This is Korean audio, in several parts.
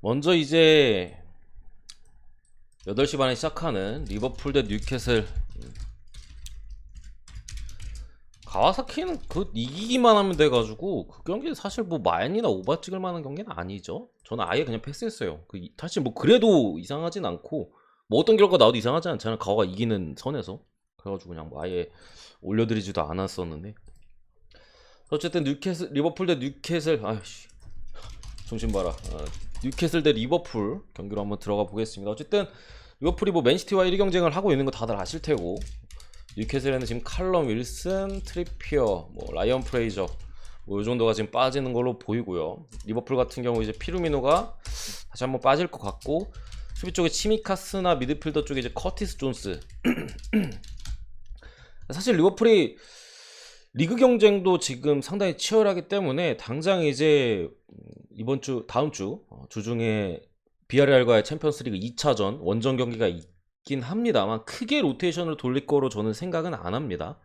먼저 이제 8시 반에 시작하는 리버풀 대 뉴캐슬 음. 가와사키는 그 이기기만 하면 돼가지고 그 경기는 사실 뭐 마인이나 오바 찍을 만한 경기는 아니죠. 저는 아예 그냥 패스했어요. 그 이- 사실 뭐 그래도 이상하진 않고 뭐 어떤 결과 나와도 이상하지 않잖아요. 가와가 이기는 선에서 그래가지고 그냥 뭐 아예 올려드리지도 않았었는데 어쨌든 뉴캐슬 리버풀 대 뉴캐슬 아이씨 정신 봐라. 아, 뉴캐슬 대 리버풀 경기로 한번 들어가 보겠습니다. 어쨌든 리버풀이 뭐 맨시티와 1위 경쟁을 하고 있는 거 다들 아실 테고 뉴캐슬에는 지금 칼럼 윌슨, 트리피어, 뭐 라이언 프레이저 뭐이 정도가 지금 빠지는 걸로 보이고요. 리버풀 같은 경우 이제 피루미노가 다시 한번 빠질 것 같고 수비 쪽에 치미카스나 미드필더 쪽에 이제 커티스 존스. 사실 리버풀이 리그 경쟁도 지금 상당히 치열하기 때문에 당장 이제 이번 주 다음 주 어, 주중에 비아레알과의 챔피언스리그 2차전 원정 경기가 있긴 합니다만 크게 로테이션을 돌릴 거로 저는 생각은 안 합니다.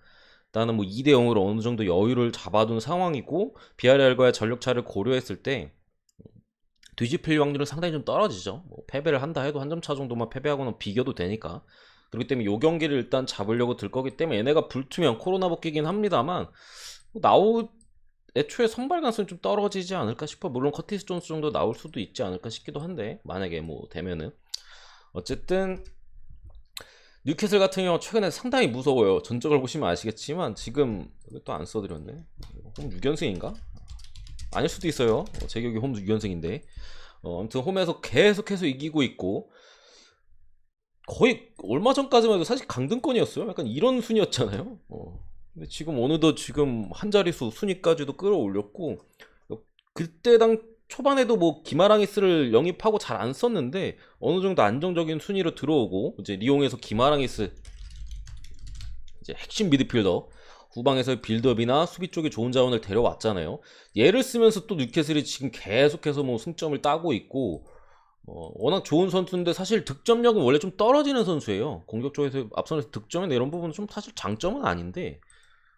일단은 뭐 2대 0으로 어느 정도 여유를 잡아둔 상황이고 비아레알과의 전력 차를 고려했을 때 뒤집힐 확률은 상당히 좀 떨어지죠. 뭐 패배를 한다 해도 한 점 차 정도만 패배하고는 비교도 되니까. 그렇기 때문에 요 경기를 일단 잡으려고 들 거기 때문에 얘네가 불투명 코로나 복귀긴 합니다만 뭐 나오 애초에 선발 가능성이 좀 떨어지지 않을까 싶어. 물론 커티스 존스 정도 나올 수도 있지 않을까 싶기도 한데 만약에 뭐 되면은 어쨌든 뉴캐슬 같은 경우 최근에 상당히 무서워요. 전적을 보시면 아시겠지만 지금 또 안 써드렸네. 홈 6연승인가? 아닐 수도 있어요. 어, 제 기억에 홈 6연승인데 어, 아무튼 홈에서 계속해서 이기고 있고 거의 얼마 전까지만 해도 사실 강등권이었어요. 약간 이런 순위였잖아요. 어. 근데 지금 어느덧 지금 한 자릿수 순위까지도 끌어올렸고 그때 당 초반에도 뭐 기마랑이스를 영입하고 잘 안 썼는데 어느 정도 안정적인 순위로 들어오고 이제 리옹에서 기마랑이스 이제 핵심 미드필더 후방에서 빌드업이나 수비 쪽에 좋은 자원을 데려왔잖아요. 얘를 쓰면서 또 뉴캐슬이 지금 계속해서 뭐 승점을 따고 있고 어, 워낙 좋은 선수인데 사실 득점력은 원래 좀 떨어지는 선수예요. 공격 쪽에서 앞선에서 득점이나 이런 부분은 좀 사실 장점은 아닌데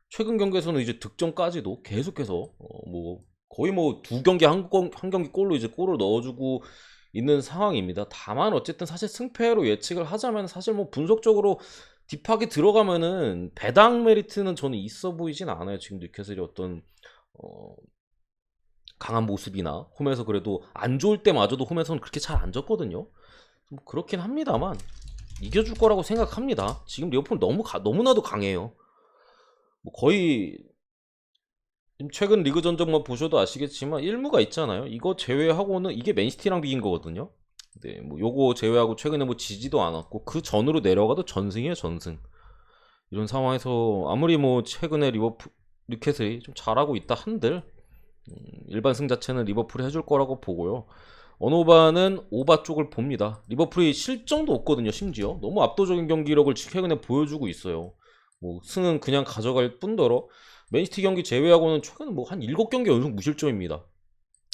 최근 경기에서는 이제 득점까지도 계속해서 어, 뭐 거의 뭐 두 경기 한, 건- 한 경기 골로 이제 골을 넣어주고 있는 상황입니다. 다만 어쨌든 사실 승패로 예측을 하자면 사실 뭐 분석적으로 딥하게 들어가면은 배당 메리트는 저는 있어 보이진 않아요. 지금 뉴캐슬이 어떤 어, 강한 모습이나 홈에서 그래도 안 좋을 때마저도 홈에서는 그렇게 잘 안 졌거든요. 뭐 그렇긴 합니다만 이겨줄 거라고 생각합니다. 지금 리버풀 너무 가- 너무나도 강해요. 뭐 거의 최근 리그 전적만 보셔도 아시겠지만 일무가 있잖아요. 이거 제외하고는 이게 맨시티랑 비긴 거거든요. 네, 뭐 요거 제외하고 최근에 뭐 지지도 않았고 그 전으로 내려가도 전승이에요, 전승. 이런 상황에서 아무리 뭐 최근에 리버풀 뉴캐슬이 좀 잘하고 있다 한들 음, 일반 승 자체는 리버풀이 해줄 거라고 보고요. 언오바는 오바 쪽을 봅니다. 리버풀이 실점도 없거든요, 심지어. 너무 압도적인 경기력을 최근에 보여주고 있어요. 뭐 승은 그냥 가져갈 뿐더러 맨시티 경기 제외하고는 최근에 뭐한 7경기 연속 무실점입니다.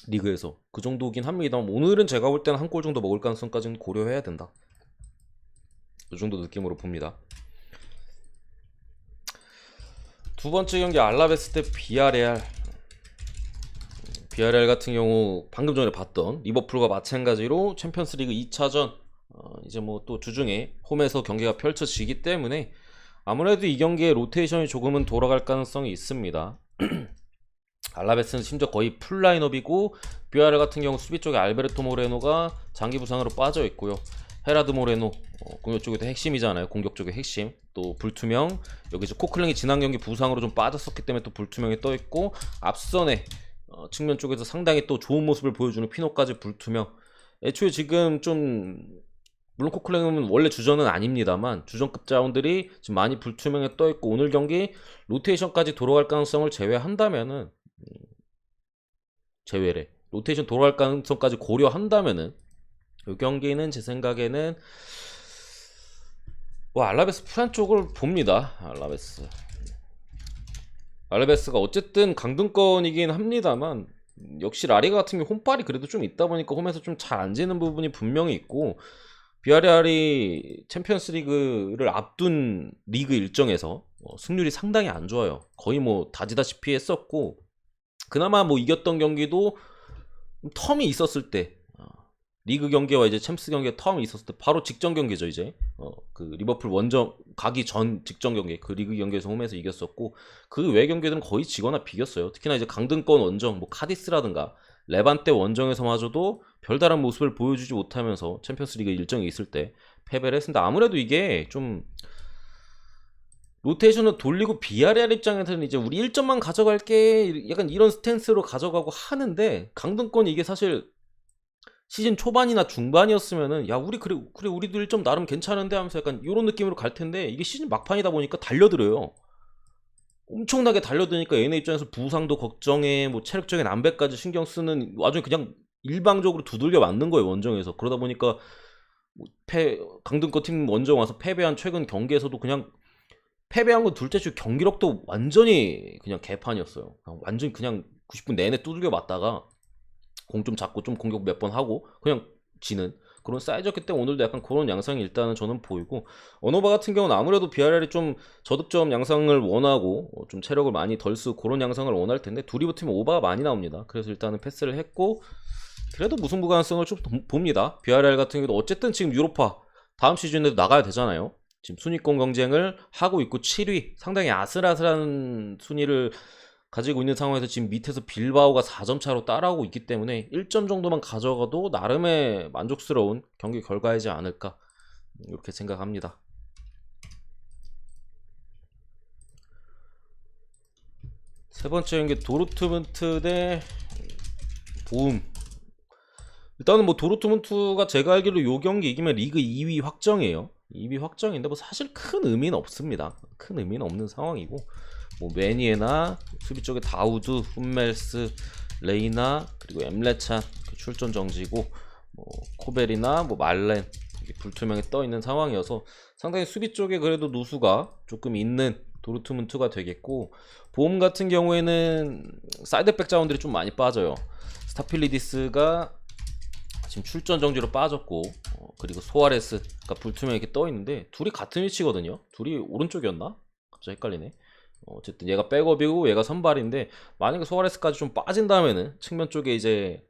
리그에서. 그 정도긴 합니다. 오늘은 제가 볼 때는 한 골 정도 먹을 가능성까지는 고려해야 된다. 이 정도 느낌으로 봅니다. 두 번째 경기 알라베스 대 비아레알. 비아레알 같은 경우 방금 전에 봤던 리버풀과 마찬가지로 챔피언스리그 2차전 어, 이제 뭐 또 주중에 홈에서 경기가 펼쳐지기 때문에 아무래도 이 경기에 로테이션이 조금은 돌아갈 가능성이 있습니다. 알라베스는 심지어 거의 풀 라인업이고 비아레 같은 경우 수비 쪽에 알베르토 모레노가 장기 부상으로 빠져 있고요. 헤라드 모레노 어, 공격 쪽에도 핵심이잖아요. 공격 쪽의 핵심. 또 불투명 여기 이제 코클랭이 지난 경기 부상으로 좀 빠졌었기 때문에 또 불투명이 떠 있고 앞선에 어, 측면 쪽에서 상당히 또 좋은 모습을 보여주는 피노까지 불투명. 애초에 지금 좀 물론 코클랭은 원래 주전은 아닙니다만 주전급 자원들이 지금 많이 불투명에 떠 있고 오늘 경기 로테이션까지 돌아갈 가능성을 제외한다면은 음, 제외래. 로테이션 돌아갈 가능성까지 고려한다면은 이 경기는 제 생각에는 뭐 알라베스 프란 쪽을 봅니다. 알라베스 알라베스가 어쨌든 강등권이긴 합니다만 역시 라리가 같은 경우 홈빨이 그래도 좀 있다 보니까 홈에서 좀 잘 안 지는 부분이 분명히 있고 비아레알이 챔피언스리그를 앞둔 리그 일정에서 어, 승률이 상당히 안 좋아요. 거의 뭐 다지다시피 했었고 그나마 뭐 이겼던 경기도 텀이 있었을 때 어, 리그 경기와 이제 챔스 경기에 텀이 있었을 때 바로 직전 경기죠 이제. 어 그 리버풀 원정 가기 전 직전 경기 그 리그 경기에서 홈에서 이겼었고 그 외 경기들은 거의 지거나 비겼어요. 특히나 이제 강등권 원정 뭐 카디스라든가 레반테 원정에서마저도 별다른 모습을 보여주지 못하면서 챔피언스리그 일정이 있을 때 패배를 했습니다. 아무래도 이게 좀 로테이션을 돌리고 비아레알 입장에서는 이제 우리 1점만 가져갈게 약간 이런 스탠스로 가져가고 하는데 강등권이 이게 사실 시즌 초반이나 중반이었으면은 야 우리 그래 그래 우리도 1점 나름 괜찮은데 하면서 약간 이런 느낌으로 갈 텐데 이게 시즌 막판이다 보니까 달려들어요. 엄청나게 달려드니까 얘네 입장에서 부상도 걱정해 뭐 체력적인 안배까지 신경 쓰는 와중에 그냥 일방적으로 두들겨 맞는 거예요 원정에서 그러다 보니까 뭐 패 강등권 팀 원정 와서 패배한 최근 경기에서도 그냥 패배한 건 둘째 주 경기력도 완전히 그냥 개판이었어요. 완전히 그냥 90분 내내 두들겨 맞다가 공 좀 잡고 좀 공격 몇 번 하고 그냥 지는 그런 사이즈였기 때문에 오늘도 약간 그런 양상이 일단은 저는 보이고 어노바 같은 경우는 아무래도 비아레알이 좀 저득점 양상을 원하고 어, 좀 체력을 많이 덜 쓰고 그런 양상을 원할 텐데 둘이 붙으면 오바가 많이 나옵니다. 그래서 일단은 패스를 했고 그래도 무승부 가능성을 좀 보- 봅니다. 비아레알 같은 경우도 어쨌든 지금 유로파 다음 시즌에도 나가야 되잖아요. 지금 순위권 경쟁을 하고 있고 7위 상당히 아슬아슬한 순위를 가지고 있는 상황에서 지금 밑에서 빌바오가 4점 차로 따라오고 있기 때문에 1점 정도만 가져가도 나름의 만족스러운 경기 결과이지 않을까 이렇게 생각합니다. 세 번째 경기 도르트문트 대 보움 일단은 뭐 도르트문트가 제가 알기로 요 경기 이기면 리그 2위 확정이에요. 2위 확정인데 뭐 사실 큰 의미는 없습니다. 큰 의미는 없는 상황이고 뭐 매니에나 수비 쪽에 다우드, 훈멜스, 레이나 그리고 엠레찬 그 출전 정지고 뭐 코벨이나 뭐 말렌 불투명에 떠 있는 상황이어서 상당히 수비 쪽에 그래도 누수가 조금 있는 도르트문트가 되겠고 보험 같은 경우에는 사이드백 자원들이 좀 많이 빠져요. 스타필리디스가 지금 출전 정지로 빠졌고 어, 그리고 소아레스가 불투명 이렇게 떠 있는데 둘이 같은 위치거든요. 둘이 오른쪽이었나? 갑자기 헷갈리네. 어, 어쨌든 얘가 백업이고 얘가 선발인데 만약에 소아레스까지 좀 빠진다면은 측면 쪽에 이제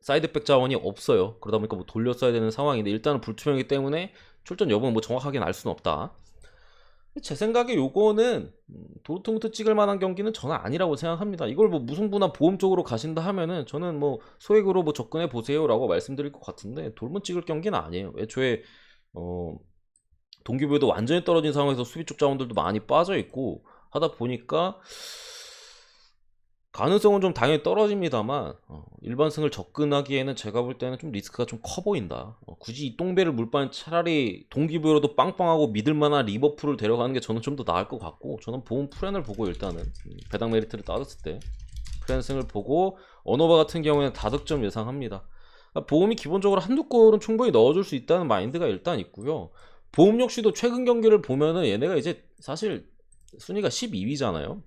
사이드백 자원이 없어요. 그러다 보니까 뭐 돌렸어야 되는 상황인데 일단은 불투명이기 때문에 출전 여부는 뭐 정확하게 알 수는 없다. 제 생각에 요거는 음, 도르트문트 찍을 만한 경기는 저는 아니라고 생각합니다. 이걸 뭐 무승부나 보험 쪽으로 가신다 하면은 저는 뭐 소액으로 뭐 접근해 보세요라고 말씀드릴 것 같은데 돌문 찍을 경기는 아니에요. 애초에 어 동기부여도 완전히 떨어진 상황에서 수비 쪽 자원들도 많이 빠져 있고 하다 보니까 가능성은 좀 당연히 떨어집니다만 어, 일반승을 접근하기에는 제가 볼 때는 좀 리스크가 좀 커 보인다. 어, 굳이 이 똥배를 물 바엔 차라리 동기부여로도 빵빵하고 믿을만한 리버풀을 데려가는 게 저는 좀 더 나을 것 같고 저는 보험 프렌을 보고 일단은 음, 배당 메리트를 따졌을 때 프렌승을 보고 언어바 같은 경우에는 다득점 예상합니다. 그러니까 보험이 기본적으로 한두 골은 충분히 넣어줄 수 있다는 마인드가 일단 있고요. 보험 역시도 최근 경기를 보면은 얘네가 이제 사실 순위가 12위잖아요.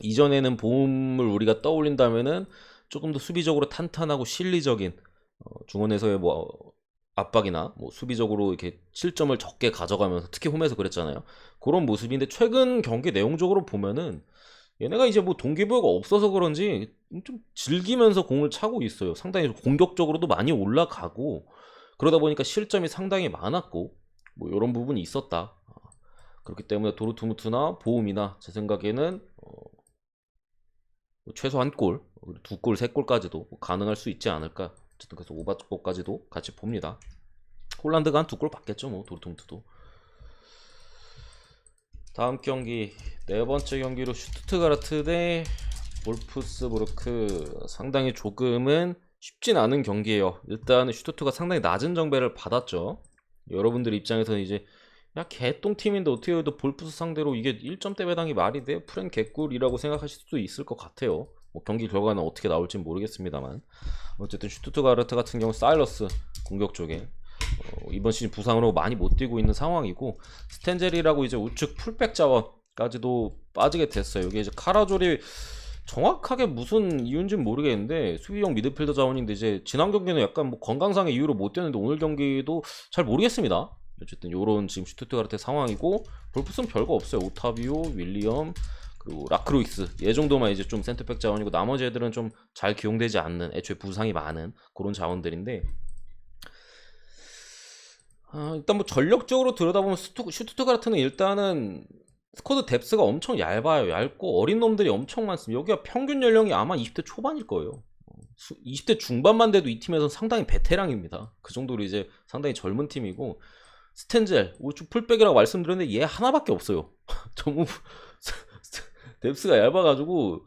이전에는 보험을 우리가 떠올린다면은 조금 더 수비적으로 탄탄하고 실리적인 어, 중원에서의 뭐 압박이나 뭐 수비적으로 이렇게 실점을 적게 가져가면서 특히 홈에서 그랬잖아요. 그런 모습인데 최근 경기 내용적으로 보면은 얘네가 이제 뭐 동기부여가 없어서 그런지 좀 즐기면서 공을 차고 있어요. 상당히 공격적으로도 많이 올라가고 그러다 보니까 실점이 상당히 많았고 뭐 이런 부분이 있었다. 어, 그렇기 때문에 도르트무트나 보움이나 제 생각에는 어, 뭐 최소 한 골, 두 골, 세 골까지도 가능할 수 있지 않을까. 어쨌든 그래서 오바골까지도 같이 봅니다. 홀란드가 한 두 골 받겠죠, 뭐 도르트문트도. 다음 경기 네 번째 경기로 슈투트가르트 대 볼프스부르크 상당히 조금은 쉽진 않은 경기예요. 일단 슈투트가 상당히 낮은 정배를 받았죠. 여러분들 입장에서는 이제 야 개똥 팀인데 어떻게 해도 볼프스 상대로 이게 1점대 배당이 말이 돼? 프렌 개꿀이라고 생각하실 수도 있을 것 같아요. 뭐 경기 결과는 어떻게 나올지 모르겠습니다만 어쨌든 슈투트가르트 같은 경우 사일러스 공격 쪽에 어, 이번 시즌 부상으로 많이 못 뛰고 있는 상황이고 스텐젤이라고 이제 우측 풀백 자원까지도 빠지게 됐어요. 이게 이제 카라졸이 정확하게 무슨 이유인지는 모르겠는데 수비형 미드필더 자원인데 이제 지난 경기는 약간 뭐 건강상의 이유로 못 뛰었는데 오늘 경기도 잘 모르겠습니다. 어쨌든 요런 지금 슈투트가르트 상황이고 볼프스는 별거 없어요. 오타비오, 윌리엄 그리고 라크로이스 얘 정도만 이제 좀 센터백 자원이고 나머지 애들은 좀 잘 기용되지 않는 애초에 부상이 많은 그런 자원들인데 아, 일단 뭐 전력적으로 들여다보면 슈투트가르트는 일단은 스쿼드 뎁스가 엄청 얇아요. 얇고 어린 놈들이 엄청 많습니다. 여기가 평균 연령이 아마 20대 초반일 거예요. 어, 수- 20대 중반만 돼도 이 팀에서는 상당히 베테랑입니다. 그 정도로 이제 상당히 젊은 팀이고 스텐젤 우측 풀백이라고 말씀드렸는데 얘 하나밖에 없어요. 전문 풀- 뎁스가 얇아가지고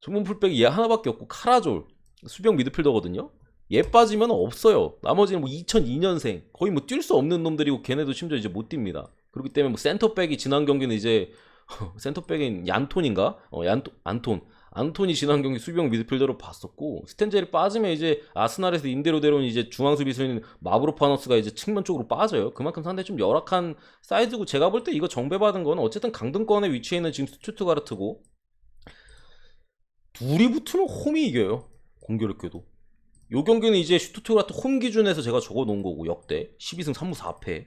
전문 풀백이 얘 하나밖에 없고 카라졸 수병 미드필더거든요. 얘 빠지면 없어요. 나머지는 뭐 2002년생 거의 뭐 뛸 수 없는 놈들이고 걔네도 심지어 이제 못 뜁니다. 그렇기 때문에 뭐 센터백이 지난 경기는 이제 센터백인 얀톤인가? 어, 얀토, 안톤. 안톤이 지난 경기 수비형 미드필더로 봤었고 스탠젤이 빠지면 이제 아스날에서 임대로 데려온 이제 중앙 수비수인 마브로파노스가 이제 측면 쪽으로 빠져요. 그만큼 상당히 좀 열악한 사이즈고 제가 볼 때 이거 정배받은 거는 어쨌든 강등권에 위치해 있는 지금 스투트가르트고 둘이 붙으면 홈이 이겨요. 공교롭게도. 요 경기는 이제 슈투트가르트 홈 기준에서 제가 적어 놓은 거고 역대 12승 3무 4패.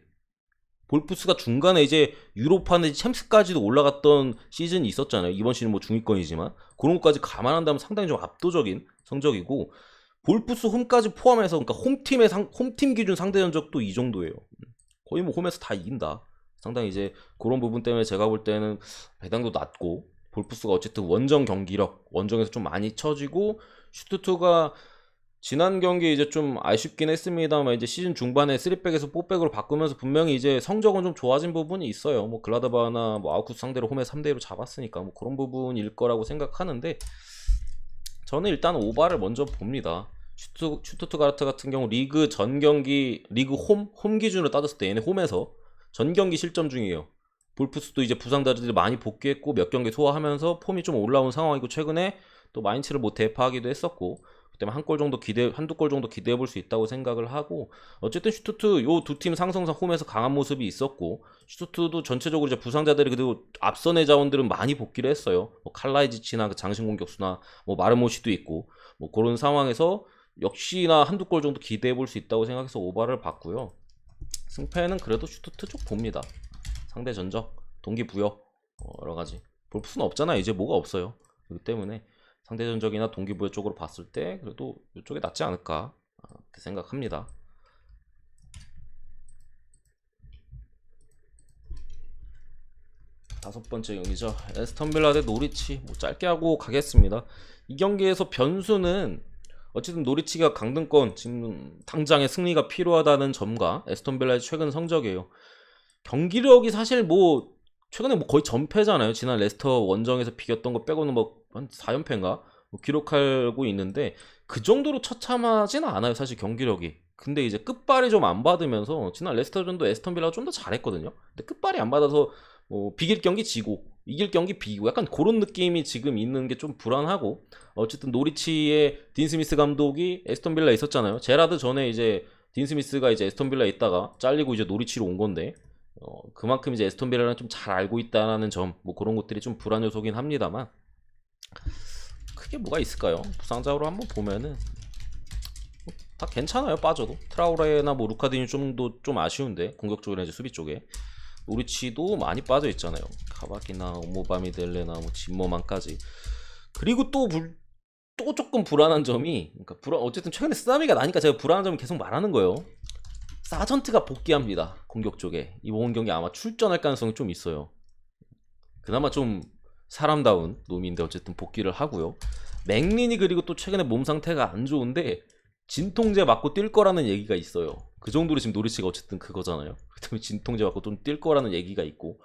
볼프스가 중간에 이제 유로파 내지 챔스까지도 올라갔던 시즌이 있었잖아요. 이번 시즌 뭐 중위권이지만 그런 것까지 감안한다면 상당히 좀 압도적인 성적이고 볼프스 홈까지 포함해서 그러니까 홈팀의 상, 홈팀 기준 상대 전적도 이 정도예요. 거의 뭐 홈에서 다 이긴다. 상당히 이제 그런 부분 때문에 제가 볼 때는 배당도 낮고 볼프스가 어쨌든 원정 경기력 원정에서 좀 많이 처지고 슈투트가 지난 경기 이제 좀 아쉽긴 했습니다만 이제 시즌 중반에 3백에서 4백으로 바꾸면서 분명히 이제 성적은 좀 좋아진 부분이 있어요. 뭐 글라드바나 뭐 아우쿠스 상대로 홈에 3대 1로 잡았으니까 뭐 그런 부분일 거라고 생각하는데 저는 일단 오바를 먼저 봅니다. 슈투, 슈투트가르트 같은 경우 리그 전 경기 리그 홈 홈 기준으로 따졌을 때 얘네 홈에서 전 경기 실점 중이에요. 볼프스도 이제 부상자들이 많이 복귀했고 몇 경기 소화하면서 폼이 좀 올라온 상황이고 최근에 또 마인츠를 뭐 대파하기도 했었고 그 때문에 한 골 정도 기대 한두 골 정도 기대해 볼 수 있다고 생각을 하고 어쨌든 슈투트 요 두 팀 상성상 홈에서 강한 모습이 있었고 슈투트도 전체적으로 이제 부상자들이 그래도 앞선의 자원들은 많이 복귀를 했어요. 뭐 칼라이지치나 그 장신 공격수나 뭐 마르모시도 있고 뭐 그런 상황에서 역시나 한두 골 정도 기대해 볼 수 있다고 생각해서 오바를 봤고요. 승패는 그래도 슈투트 쪽 봅니다. 상대 전적, 동기 부여 어, 여러 가지 볼 수는 없잖아. 이제 뭐가 없어요. 그렇기 때문에 상대 전적이나 동기부여 쪽으로 봤을 때 그래도 이쪽에 낫지 않을까 아, 그렇게 생각합니다. 다섯 번째 경기죠. 에스턴 빌라 대 노리치 뭐 짧게 하고 가겠습니다. 이 경기에서 변수는 어쨌든 노리치가 강등권 지금 당장의 승리가 필요하다는 점과 에스턴 빌라의 최근 성적이에요. 경기력이 사실 뭐 최근에 뭐 거의 전패잖아요. 지난 레스터 원정에서 비겼던 거 빼고는 뭐 한 4연패인가 뭐 기록하고 있는데 그 정도로 처참하진 않아요. 사실 경기력이. 근데 이제 끝발이 좀 안 받으면서 지난 레스터전도 에스턴 빌라가 좀 더 잘했거든요. 근데 끝발이 안 받아서 뭐 비길 경기 지고 이길 경기 비기고 약간 그런 느낌이 지금 있는 게 좀 불안하고 어쨌든 노리치의 딘 스미스 감독이 에스턴 빌라에 있었잖아요. 제라드 전에 이제 딘 스미스가 이제 에스턴 빌라에 있다가 잘리고 이제 노리치로 온 건데 어, 그만큼 이제 에스턴 빌라는 좀 잘 알고 있다는 점, 뭐 그런 것들이 좀 불안 요소긴 합니다만 크게 뭐가 있을까요? 부상자로 한번 보면은 뭐 다 괜찮아요 빠져도 트라우레나 뭐 루카디니 좀도 좀 아쉬운데 공격적으로 이제 수비 쪽에 노리치도 많이 빠져 있잖아요. 카바키나 오모바미 델레나 뭐 진모만까지 그리고 또 불, 또 조금 불안한 점이 그러니까 불안 어쨌든 최근에 쓰나미가 나니까 제가 불안한 점을 계속 말하는 거예요. 사전트가 복귀합니다. 공격 쪽에 이번 경기 아마 출전할 가능성이 좀 있어요. 그나마 좀 사람다운 놈인데 어쨌든 복귀를 하고요. 맥린이 그리고 또 최근에 몸 상태가 안 좋은데 진통제 맞고 뛸 거라는 얘기가 있어요. 그 정도로 지금 노리치가 어쨌든 그거잖아요. 그 때문에 진통제 맞고 좀 뛸 거라는 얘기가 있고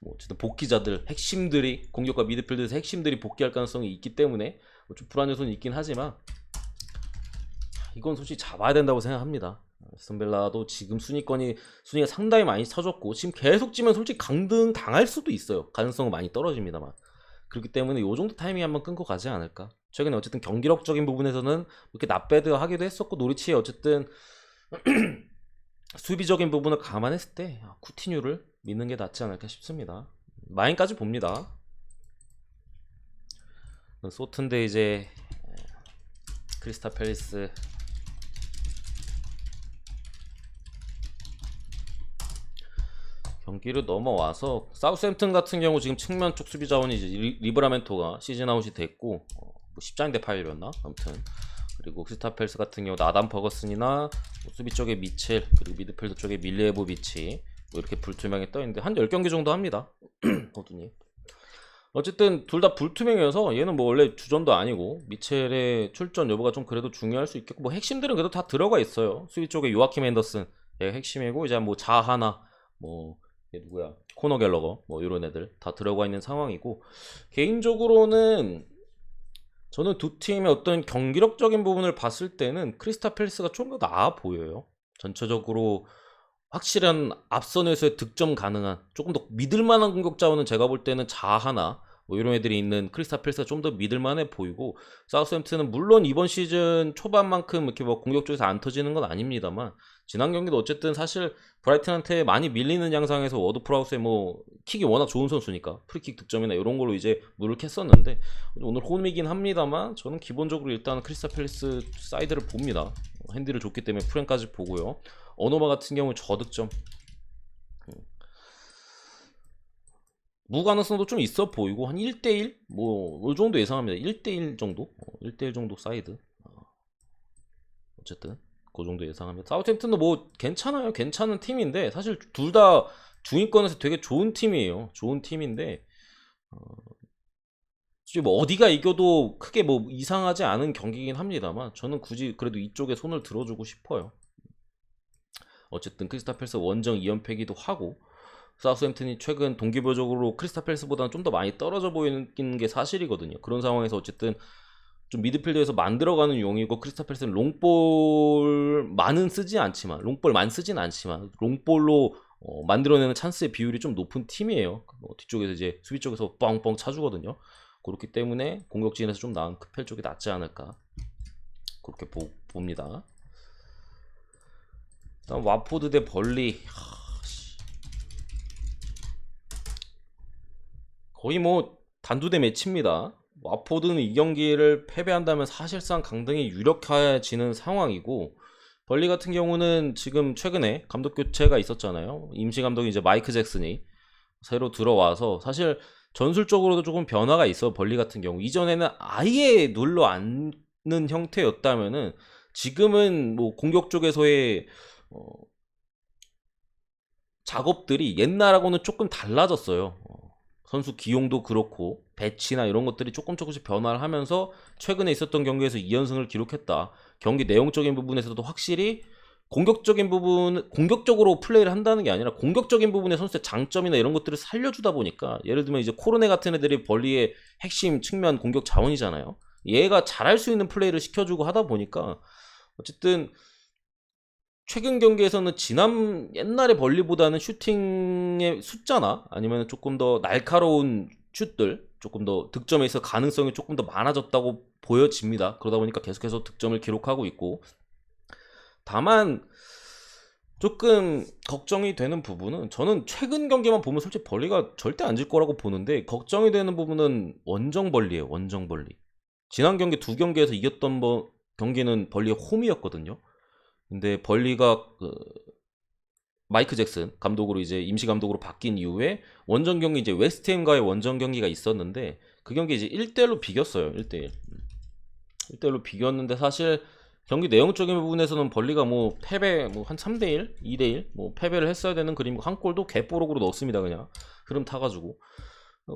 뭐 어쨌든 복귀자들 핵심들이 공격과 미드필드에서 핵심들이 복귀할 가능성이 있기 때문에 뭐 좀 불안 요소는 있긴 하지만 이건 솔직히 잡아야 된다고 생각합니다. 스턴 벨라도 지금 순위권이 순위가 상당히 많이 쳐졌고 지금 계속 찌면 솔직히 강등 당할 수도 있어요. 가능성은 많이 떨어집니다만 그렇기 때문에 요 정도 타이밍 한번 끊고 가지 않을까. 최근에 어쨌든 경기력적인 부분에서는 이렇게 나배드 하기도 했었고 노리치의 어쨌든 수비적인 부분을 감안했을 때 아, 쿠티뉴를 믿는 게 낫지 않을까 싶습니다. 마인까지 봅니다. 소튼데 이제 크리스타 팰리스 경기를 넘어와서 사우스햄튼 같은 경우 지금 측면 쪽 수비 자원이 이제 리- 리브라멘토가 시즌 아웃이 됐고 어, 뭐 십장대 파일이었나 아무튼 그리고 크리스타펠스 같은 경우 나단 퍼거슨이나 뭐 수비 쪽에 미첼 그리고 미드필더 쪽에 밀리에보 비치 뭐 이렇게 불투명에 떠 있는데 한 10경기 정도 합니다. 호두님. 어쨌든 둘 다 불투명이어서 얘는 뭐 원래 주전도 아니고 미첼의 출전 여부가 좀 그래도 중요할 수 있겠고 뭐 핵심들은 그래도 다 들어가 있어요. 수비 쪽에 요아킴 앤더슨 핵심이고 이제 뭐 자하나 뭐얘 누구야 코너 갤러거 뭐 이런 애들 다 들어가 있는 상황이고 개인적으로는 저는 두 팀의 어떤 경기력적인 부분을 봤을 때는 크리스타 팰리스가 좀 더 나아 보여요. 전체적으로 확실한 앞선에서의 득점 가능한 조금 더 믿을 만한 공격 자원은 제가 볼 때는 자하나 뭐 이런 애들이 있는 크리스타 팰리스가 좀 더 믿을만해 보이고 사우스햄튼은 물론 이번 시즌 초반만큼 이렇게 뭐 공격 쪽에서 안 터지는 건 아닙니다만 지난 경기도 어쨌든 사실 브라이튼한테 많이 밀리는 양상에서 워드 프라우스의 뭐 킥이 워낙 좋은 선수니까 프리킥 득점이나 이런 걸로 이제 물을 캤었는데 오늘 홈이긴 합니다만 저는 기본적으로 일단 크리스타 팰리스 사이드를 봅니다. 핸디를 줬기 때문에 프랭까지 보고요. 어노마 같은 경우 저득점 무가능성도 좀 있어 보이고 한 1대1 뭐이 정도 예상합니다. 1대1 정도? 어, 1대1 정도 사이드. 어. 어쨌든 그 정도 예상합니다. 사우템튼도 뭐 괜찮아요. 괜찮은 팀인데 사실 둘 다 중위권에서 되게 좋은 팀이에요. 좋은 팀인데 어, 뭐 어디가 이겨도 크게 뭐 이상하지 않은 경기긴 합니다만 저는 굳이 그래도 이쪽에 손을 들어주고 싶어요. 어쨌든 크리스타펠스 원정 2연패기도 하고 사우스햄튼이 최근 동기부여적으로 크리스타펠스보다는 좀 더 많이 떨어져 보이는 게 사실이거든요. 그런 상황에서 어쨌든 좀 미드필더에서 만들어가는 용이고 크리스타펠스는 롱볼 많은 쓰지 않지만 롱볼 많이 쓰진 않지만 롱볼로 어, 만들어내는 찬스의 비율이 좀 높은 팀이에요. 뭐 뒤쪽에서 이제 수비 쪽에서 뻥뻥 차주거든요. 그렇기 때문에 공격진에서 좀 나은 크펠 쪽이 낫지 않을까 그렇게 보, 봅니다. 다음 와포드 대 벌리 하, 씨. 거의 뭐 단두대 매치입니다. 와포드는 이 경기를 패배한다면 사실상 강등이 유력해지는 상황이고 벌리 같은 경우는 지금 최근에 감독 교체가 있었잖아요. 임시 감독이 이제 마이크 잭슨이 새로 들어와서 사실 전술적으로도 조금 변화가 있어 벌리 같은 경우 이전에는 아예 눌러 앉는 형태였다면은 지금은 뭐 공격 쪽에서의 어, 작업들이 옛날하고는 조금 달라졌어요. 어, 선수 기용도 그렇고 배치나 이런 것들이 조금 조금씩 변화를 하면서 최근에 있었던 경기에서 2연승을 기록했다. 경기 내용적인 부분에서도 확실히 공격적인 부분, 공격적으로 플레이를 한다는 게 아니라 공격적인 부분의 선수의 장점이나 이런 것들을 살려주다 보니까 예를 들면 이제 코로네 같은 애들이 벌리의 핵심 측면 공격 자원이잖아요. 얘가 잘할 수 있는 플레이를 시켜주고 하다 보니까 어쨌든 최근 경기에서는 지난 옛날의 벌리보다는 슈팅의 숫자나 아니면 조금 더 날카로운 슛들 조금 더 득점에 있어 가능성이 조금 더 많아졌다고 보여집니다. 그러다 보니까 계속해서 득점을 기록하고 있고 다만 조금 걱정이 되는 부분은 저는 최근 경기만 보면 솔직히 벌리가 절대 안 질 거라고 보는데 걱정이 되는 부분은 원정 벌리예요. 원정 벌리. 지난 경기 두 경기에서 이겼던 뭐 경기는 벌리의 홈이었거든요. 근데 벌리가 그 마이크 잭슨 감독으로 이제 임시 감독으로 바뀐 이후에 원정 경기 이제 웨스트햄과의 원정 경기가 있었는데 그 경기 이제 1대1로 비겼어요. 1대1. 1대1로 비겼는데 사실 경기 내용적인 부분에서는 벌리가 뭐 패배 뭐 한 3대1, 2대1 뭐 패배를 했어야 되는 그림 한 골도 개뽀록으로 넣었습니다. 그냥 흐름 타 가지고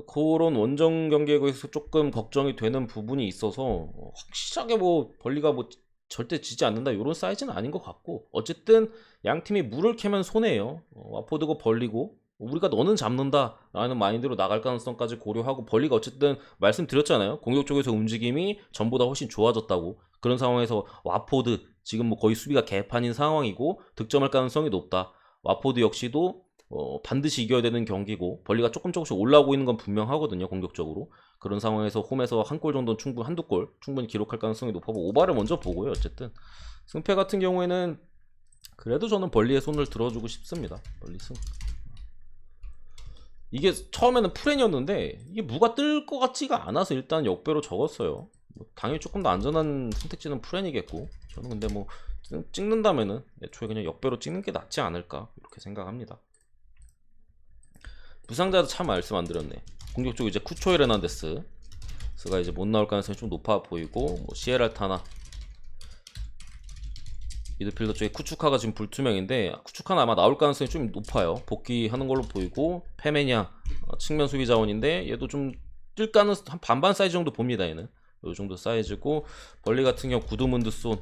그런 원정 경기에 대해서 조금 걱정이 되는 부분이 있어서 확실하게 뭐 벌리가 뭐 절대 지지 않는다 이런 사이즈는 아닌 것 같고 어쨌든 양 팀이 물을 캐면 손해예요. 어, 와포드가 벌리고 우리가 너는 잡는다라는 마인드로 나갈 가능성까지 고려하고 벌리가 어쨌든 말씀드렸잖아요. 공격 쪽에서 움직임이 전보다 훨씬 좋아졌다고. 그런 상황에서 와포드 지금 뭐 거의 수비가 개판인 상황이고 득점할 가능성이 높다. 와포드 역시도 어, 반드시 이겨야 되는 경기고 벌리가 조금 조금씩 올라오고 있는 건 분명하거든요 공격적으로. 그런 상황에서 홈에서 한 골 정도는 충분 한두 골 충분히 기록할 가능성이 높아고 오바를 먼저 보고요 어쨌든. 승패 같은 경우에는 그래도 저는 벌리의 손을 들어주고 싶습니다 벌리 승. 이게 처음에는 프렌이었는데 이게 무가 뜰 것 같지가 않아서 일단 역배로 적었어요. 뭐 당연히 조금 더 안전한 선택지는 프렌이겠고 저는 근데 뭐 찍는다면은 애초에 그냥 역배로 찍는 게 낫지 않을까 이렇게 생각합니다 부상자도 참 말씀 안 드렸네. 공격적으로 이제 쿠초 에르난데스가 이제 못 나올 가능성이 좀 높아 보이고 뭐 시에랄타나 미드필더 쪽에 쿠추카가 지금 불투명인데 쿠추카는 아마 나올 가능성이 좀 높아요. 복귀하는 걸로 보이고 페메냐 어, 측면 수비 자원인데 얘도 좀 뛸 가능성 한 반반 사이즈 정도 봅니다. 얘는 요 정도 사이즈고 벌리 같은 경우 구드문드손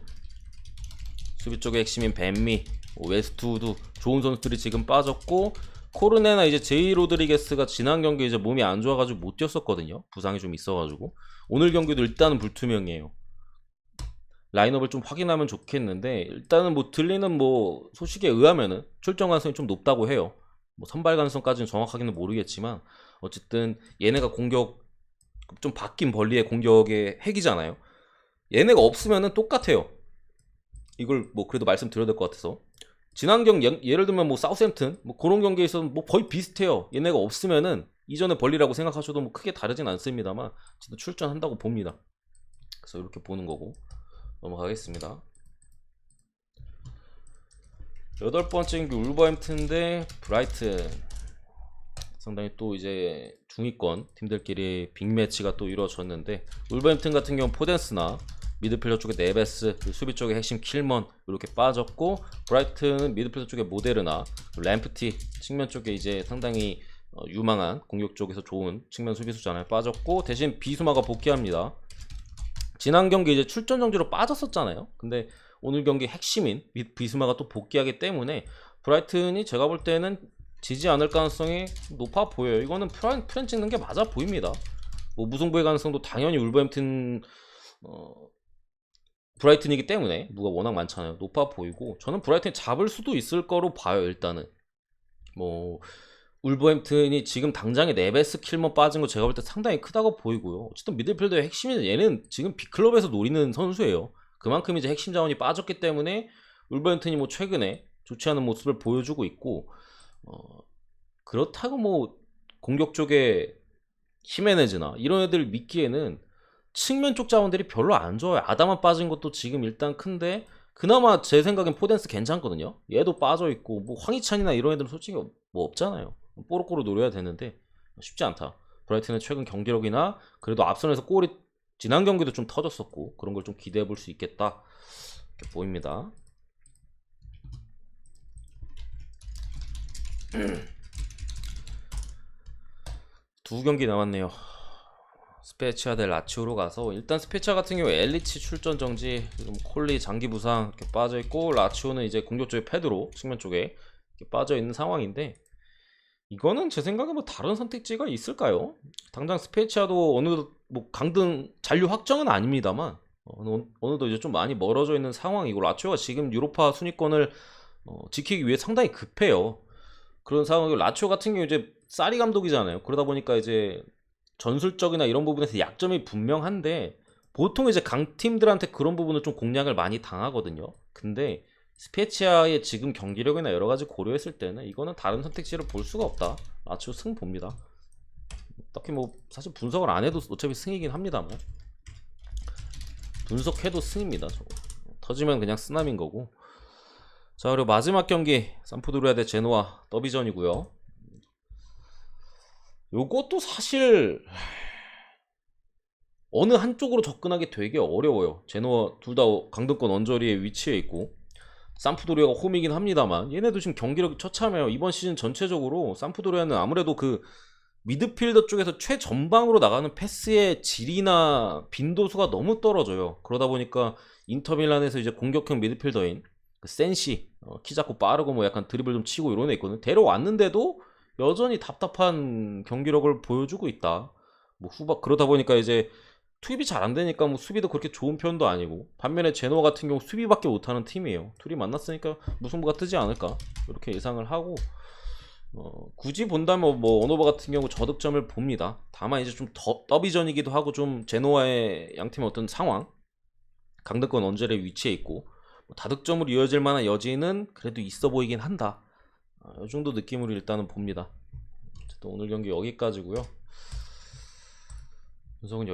수비 쪽의 핵심인 벤미, 뭐 웨스트우드 좋은 선수들이 지금 빠졌고 코르네나 이제 제이 로드리게스가 지난 경기 이제 몸이 안 좋아가지고 못 뛰었었거든요. 부상이 좀 있어가지고 오늘 경기도 일단은 불투명이에요. 라인업을 좀 확인하면 좋겠는데 일단은 뭐 들리는 뭐 소식에 의하면은 출전 가능성이 좀 높다고 해요. 뭐 선발 가능성까지는 정확하게는 모르겠지만 어쨌든 얘네가 공격 좀 바뀐 벌리의 공격의 핵이잖아요. 얘네가 없으면은 똑같아요. 이걸 뭐 그래도 말씀드려야 될 것 같아서 지난 경 예- 예를 들면 뭐 사우스햄튼 뭐 그런 경기에 있어서는 뭐 거의 비슷해요. 얘네가 없으면은 이전에 벌리라고 생각하셔도 뭐 크게 다르진 않습니다만 어쨌든 출전한다고 봅니다. 그래서 이렇게 보는 거고 넘어가겠습니다. 여덟 번째 경기 울버햄튼 대 브라이튼 상당히 또 이제 중위권 팀들끼리 빅매치가 또 이루어졌는데 울버햄튼 같은 경우 포덴스나 미드필더 쪽에 네베스 그리고 수비 쪽에 핵심 킬먼 이렇게 빠졌고 브라이튼은 미드필더 쪽에 모데르나 램프티 측면 쪽에 이제 상당히 어, 유망한 공격 쪽에서 좋은 측면 수비수잖아요 빠졌고 대신 비수마가 복귀합니다. 지난 경기 이제 출전 정지로 빠졌었잖아요. 근데 오늘 경기 핵심인 미- 비수마가 또 복귀하기 때문에 브라이튼이 제가 볼 때는 지지 않을 가능성이 높아 보여요. 이거는 프란, 프렌 찍는 게 맞아 보입니다. 뭐 무승부의 가능성도 당연히 울버햄튼 어, 브라이튼이기 때문에 무가 워낙 많잖아요. 높아 보이고 저는 브라이튼이 잡을 수도 있을 거로 봐요. 일단은 뭐 울버햄튼이 지금 당장에 네베스 킬만 빠진 거 제가 볼 때 상당히 크다고 보이고요. 어쨌든 미들필더의 핵심이 얘는 지금 빅클럽에서 노리는 선수예요. 그만큼 이제 핵심 자원이 빠졌기 때문에 울버햄튼이 뭐 최근에 좋지 않은 모습을 보여주고 있고 어, 그렇다고 뭐 공격 쪽에 히메네즈나 이런 애들 믿기에는 측면 쪽 자원들이 별로 안 좋아요. 아다만 빠진 것도 지금 일단 큰데 그나마 제 생각엔 포덴스 괜찮거든요. 얘도 빠져 있고 뭐 황희찬이나 이런 애들은 솔직히 뭐 없잖아요. 뽀로뽀로 노려야 되는데 쉽지 않다. 브라이튼의 최근 경기력이나 그래도 앞선에서 골이 지난 경기도 좀 터졌었고 그런 걸 좀 기대해 볼 수 있겠다 이렇게 보입니다. 두 경기 남았네요. 스페치아 대 라치오로 가서 일단 스페치아 같은 경우 엘리치 출전 정지 지금 콜리 장기 부상 이렇게 빠져 있고 라치오는 이제 공격 쪽에 패드로 측면 쪽에 이렇게 빠져 있는 상황인데 이거는 제 생각에 뭐 다른 선택지가 있을까요? 당장 스페치아도 어느 뭐 강등 잔류 확정은 아닙니다만 어느 어느도 이제 좀 많이 멀어져 있는 상황이고 라치오가 지금 유로파 순위권을 어, 지키기 위해 상당히 급해요. 그런 상황이고 라치오 같은 경우 이제 사리 감독이잖아요. 그러다 보니까 이제 전술적이나 이런 부분에서 약점이 분명한데 보통 이제 강팀들한테 그런 부분을 좀 공략을 많이 당하거든요. 근데 스페치아의 지금 경기력이나 여러 가지 고려했을 때는 이거는 다른 선택지를 볼 수가 없다. 라치오 승 봅니다. 딱히 뭐 사실 분석을 안 해도 어차피 승이긴 합니다만 분석해도 승입니다. 저거. 터지면 그냥 쓰남인 거고. 자 그리고 마지막 경기 산푸드로야 대 제노아 더비전이고요. 요것도 사실 어느 한쪽으로 접근하기 되게 어려워요. 제노아 둘다 강등권 언저리에 위치해 있고 산푸도리아가 홈이긴 합니다만 얘네도 지금 경기력이 처참해요. 이번 시즌 전체적으로 산푸도리아는 아무래도 그 미드필더 쪽에서 최전방으로 나가는 패스의 질이나 빈도수가 너무 떨어져요. 그러다 보니까 인터밀란에서 이제 공격형 미드필더인 그 센시 어, 키 작고 빠르고 뭐 약간 드리블 좀 치고 이런 애 있거든. 데려왔는데도 여전히 답답한 경기력을 보여주고 있다. 뭐 후박 그러다 보니까 이제 투입이 잘 안 되니까 뭐 수비도 그렇게 좋은 편도 아니고 반면에 제노아 같은 경우 수비밖에 못하는 팀이에요. 둘이 만났으니까 무승부가 뜨지 않을까 이렇게 예상을 하고 어, 굳이 본다면 뭐 언어버 같은 경우 저득점을 봅니다. 다만 이제 좀 더, 더비전이기도 하고 좀 제노아의 양팀의 어떤 상황 강등권 언저리에 위치해 있고 뭐 다득점으로 이어질 만한 여지는 그래도 있어 보이긴 한다. 어, 이 정도 느낌으로 일단은 봅니다. 어쨌든 오늘 경기 여기까지고요. 분석은 여...